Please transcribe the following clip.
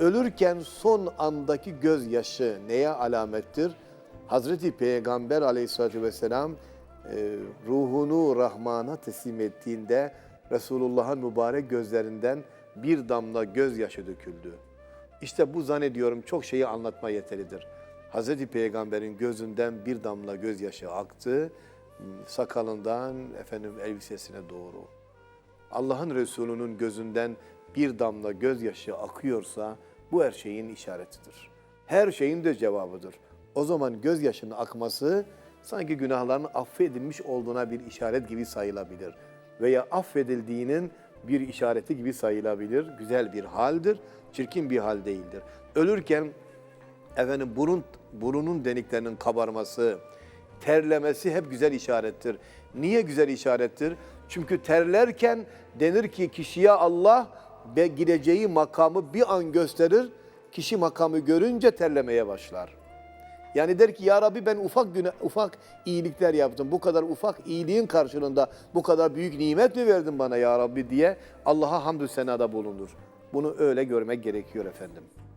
Ölürken son andaki gözyaşı neye alamettir? Hazreti Peygamber aleyhissalatü vesselam e, ruhunu Rahman'a teslim ettiğinde Resulullah'ın mübarek gözlerinden bir damla gözyaşı döküldü. İşte bu zannediyorum çok şeyi anlatma yeteridir. Hazreti Peygamber'in gözünden bir damla gözyaşı aktı, sakalından efendim elbisesine doğru. Allah'ın Resulü'nün gözünden bir damla gözyaşı akıyorsa bu her şeyin işaretidir. Her şeyin de cevabıdır. O zaman gözyaşının akması sanki günahların affedilmiş olduğuna bir işaret gibi sayılabilir. Veya affedildiğinin bir işareti gibi sayılabilir. Güzel bir haldir, çirkin bir hal değildir. Ölürken efendim burun burunun deliklerinin kabarması, terlemesi hep güzel işarettir. Niye güzel işarettir? Çünkü terlerken denir ki kişiye Allah ve gideceği makamı bir an gösterir. Kişi makamı görünce terlemeye başlar. Yani der ki ya Rabbi ben ufak güne, ufak iyilikler yaptım. Bu kadar ufak iyiliğin karşılığında bu kadar büyük nimet mi verdin bana ya Rabbi diye Allah'a hamdü senada bulunur. Bunu öyle görmek gerekiyor efendim.